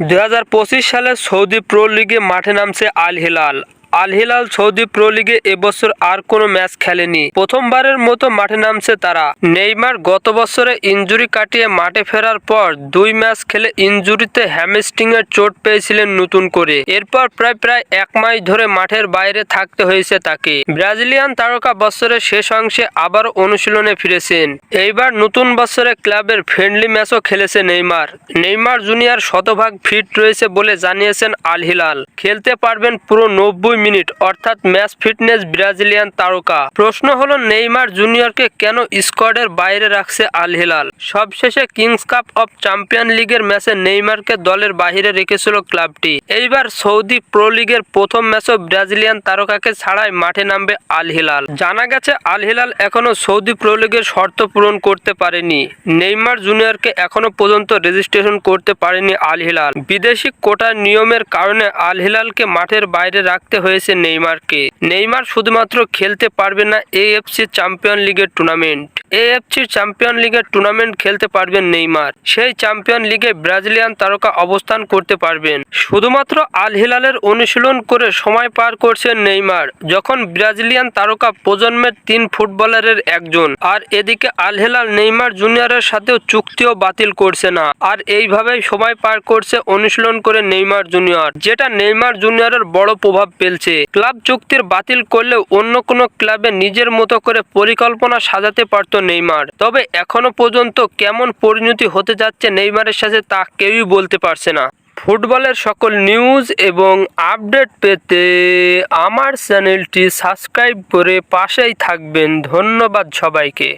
দু হাজার পঁচিশ সালে সৌদি প্রো লিগে মাঠে নামছে Al Hilal Al Hilal Saudi pro লিগে এবছর আর কোনো ম্যাচ খেলেনি। প্রথমবারের মতো মাঠে নামছে তারা। নেইমার গত বছরে ইনজুরি কাটিয়ে মাঠে ফেরার পর দুই ম্যাচ খেলে ইনজুরিতে হ্যামস্ট্রিং এর চোট পেয়েছিলেন নতুন করে। এরপর প্রায় প্রায় এক মাস ধরে মাঠের বাইরে থাকতে হয়েছে তাকে। ব্রাজিলিয়ান তারকা বছরের শেষ অংশে আবার অনুশীলনে ফিরেছেন। এইবার নতুন বছরে ক্লাবের ফ্রেন্ডলি ম্যাচও খেলেছে নেইমার। নেইমার জুনিয়র শতভাগ ফিট রয়েছে বলে জানিয়েছেন আল হিলাল খেলতে পারবেন পুরো নব্বই মিনিট, অর্থাৎ ম্যাচ ফিটনেস ব্রাজিলিয়ান তারকা। প্রশ্ন হলো, নেইমার জুনিয়রকে কেন স্কোয়াডের বাইরে রাখছে আল হিলাল? সবশেষে কিংস কাপ অফ চ্যাম্পিয়ন লিগের ম্যাচে নেইমারকে দলের বাইরে রেখেছিল ক্লাবটি। এইবার সৌদি প্রো লিগের প্রথম ম্যাচও ব্রাজিলিয়ান তারকাকে ছাড়াই মাঠে নামবে আল হিলাল। জানা গেছে, আল হিলাল এখনও সৌদি প্রো লিগের শর্ত পূরণ করতে পারেনি। নেইমার জুনিয়রকে এখনও পর্যন্ত রেজিস্ট্রেশন করতে পারেনি আল হিলাল। বিদেশি কোটার নিয়মের কারণে আল হিলালকে মাঠের বাইরে রাখতে হয়েছে নেইমারকে। নেইমার শুধুমাত্র খেলতে পারবে না এএফসি চ্যাম্পিয়ন লিগের টুর্নামেন্ট। এএফসি চ্যাম্পিয়ন লিগের টুর্নামেন্ট খেলতে পারবেন নেইমার। সেই চ্যাম্পিয়ন লিগে ব্রাজিলিয়ান তারকা অবস্থান করতে পারবেন। শুধুমাত্র আল হিলালের অনুশীলন করে সময় পার করছেন নেইমার, যখন ব্রাজিলিয়ান তারকা প্রজন্মের তিন ফুটবলারের একজন। আর এদিকে আল হিলাল নেইমার জুনিয়রের সাথেও চুক্তিও বাতিল করছে না। আর এইভাবেই সময় পার করছে অনুশীলন করে নেইমার জুনিয়র, যেটা নেইমার জুনিয়রের বড় প্রভাব ফেলছে। ক্লাব চুক্তির বাতিল করলেও অন্য কোনো ক্লাবে নিজের মতো করে পরিকল্পনা সাজাতে পারত নেইমার। তবে এখনও পর্যন্ত কেমন পরিণতি হতে যাচ্ছে নেইমারের সাথে তা কেউই বলতে পারছে না। ফুটবলের সকল নিউজ এবং আপডেট পেতে আমার চ্যানেলটি সাবস্ক্রাইব করে পাশেই থাকবেন। ধন্যবাদ সবাইকে।